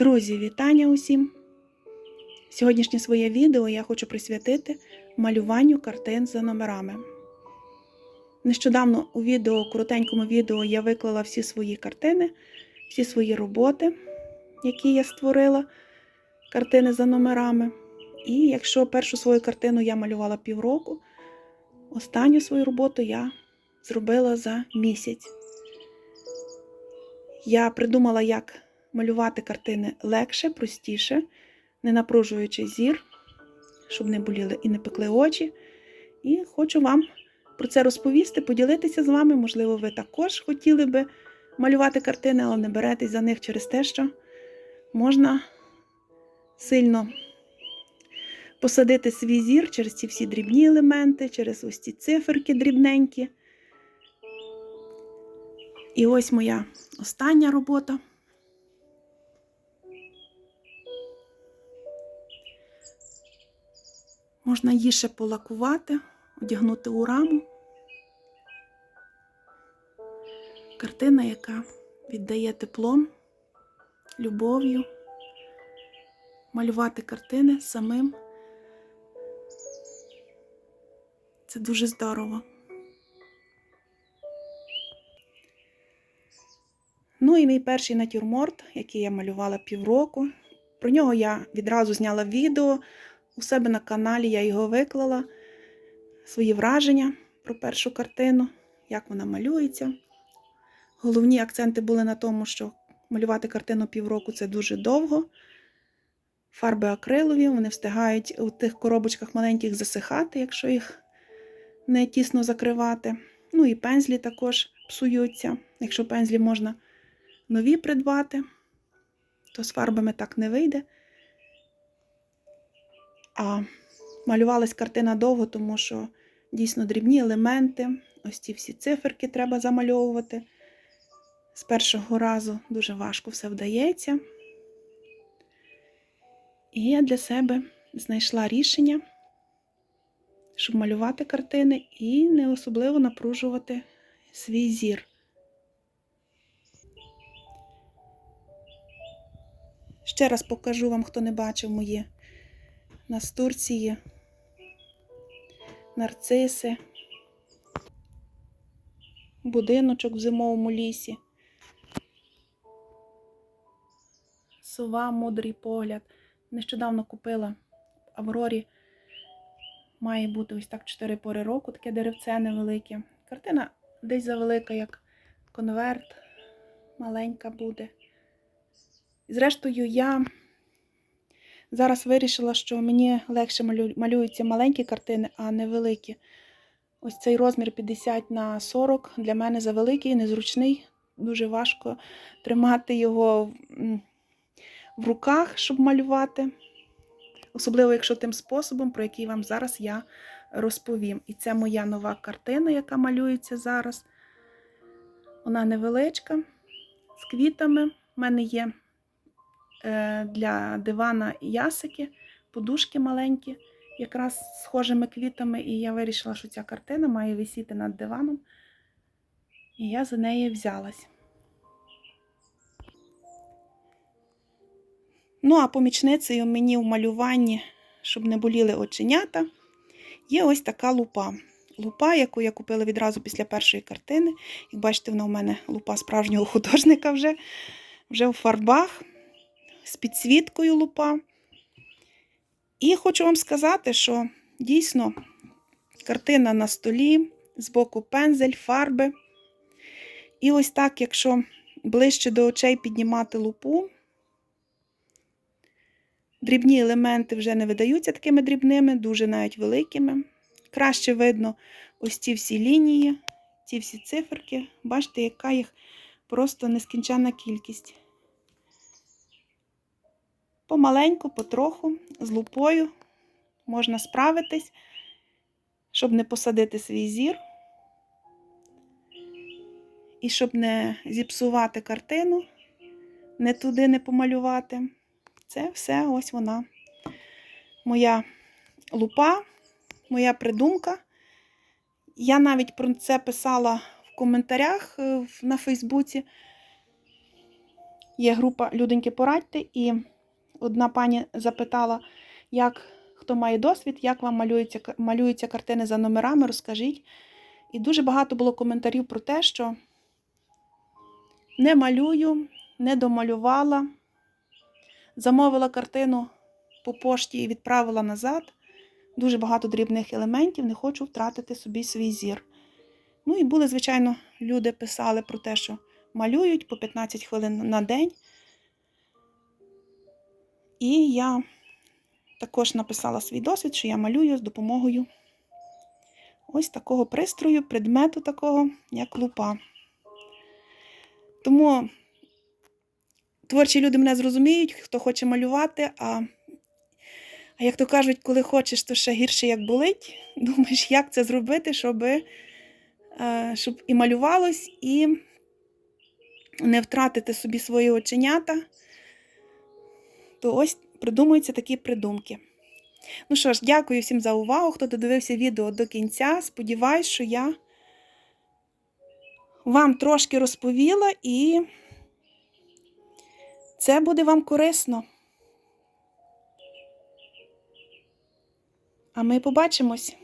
Друзі, вітання усім! Сьогоднішнє своє відео я хочу присвятити малюванню картин за номерами. Нещодавно у відео, коротенькому відео, я виклала всі свої картини, всі свої роботи, які я створила, картини за номерами. І якщо першу свою картину я малювала півроку, останню свою роботу я зробила за місяць. Я придумала, як малювати картини легше, простіше, не напружуючи зір, щоб не боліли і не пекли очі. І хочу вам про це розповісти, поділитися з вами. Можливо, ви також хотіли би малювати картини, але не беретесь за них через те, що можна сильно посадити свій зір через ці всі дрібні елементи, через ось ці циферки дрібненькі. І ось моя остання робота. Можна її ще полакувати, одягнути у раму. Картина, яка віддає теплом, любов'ю. Малювати картини самим. Це дуже здорово. Ну і мій перший натюрморт, який я малювала півроку. Про нього я відразу зняла відео. У себе на каналі я його виклала, свої враження про першу картину, як вона малюється. Головні акценти були на тому, що малювати картину півроку це дуже довго. Фарби акрилові, вони встигають у тих коробочках маленьких засихати, якщо їх не тісно закривати. Ну і пензлі також псуються. Якщо пензлі можна нові придбати, то з фарбами так не вийде. А малювалась картина довго, тому що дійсно дрібні елементи, ось ці всі циферки треба замальовувати. З першого разу дуже важко все вдається. І я для себе знайшла рішення, щоб малювати картини і не особливо напружувати свій зір. Ще раз покажу вам, хто не бачив мої настурції, нарциси, будиночок в зимовому лісі, сова, мудрий погляд. Нещодавно купила Аврорі. Має бути ось так 4 пори року, таке деревце невелике. Картина десь завелика, як конверт, маленька буде. І Зрештою, я зараз вирішила, що мені легше малюються маленькі картини, а не великі. Ось цей розмір 50 на 40 для мене завеликий, незручний. Дуже важко тримати його в руках, щоб малювати. Особливо, якщо тим способом, про який вам зараз я розповім. І це моя нова картина, яка малюється зараз. Вона невеличка, з квітами. У мене є для дивана ясики, подушки маленькі, якраз схожими квітами. І я вирішила, що ця картина має висіти над диваном. І я за неї взялась. Ну, а помічницею мені в малюванні, щоб не боліли оченята, є ось така лупа. Лупа, яку я купила відразу після першої картини. Як бачите, вона у мене лупа справжнього художника вже, вже у фарбах, з підсвіткою лупа. І хочу вам сказати, що дійсно картина на столі, збоку пензель, фарби. І ось так, якщо ближче до очей піднімати лупу, Дрібні елементи вже не видаються такими дрібними, дуже навіть великими. Краще видно ось ці всі лінії, ці всі циферки. Бачите, яка їх просто нескінченна кількість. Помаленьку, потроху, з лупою можна справитись, щоб не посадити свій зір. І щоб не зіпсувати картину, не туди не помалювати. Це все ось вона. Моя лупа, моя придумка. Я навіть про це писала в коментарях на Фейсбуці. Є група Люденьки порадьте, і одна пані запитала, як хто має досвід, як вам малюються, малюються картини за номерами, розкажіть. І дуже багато було коментарів про те, що не малюю, не домалювала, замовила картину по пошті і відправила назад. Дуже багато дрібних елементів, не хочу втратити собі свій зір. Ну і були, звичайно, люди писали про те, що малюють по 15 хвилин на день. І я також написала свій досвід, що я малюю з допомогою ось такого пристрою, предмету такого, як лупа. Тому творчі люди мене зрозуміють, хто хоче малювати, а, а як то кажуть, коли хочеш, то ще гірше як болить. Думаєш, як це зробити, щоб, е, щоб і малювалось, і не втратити собі свої оченята, то ось придумуються такі придумки. Ну що ж, дякую всім за увагу, хто додивився відео до кінця. Сподіваюсь, що я вам трошки розповіла і це буде вам корисно. А ми побачимось.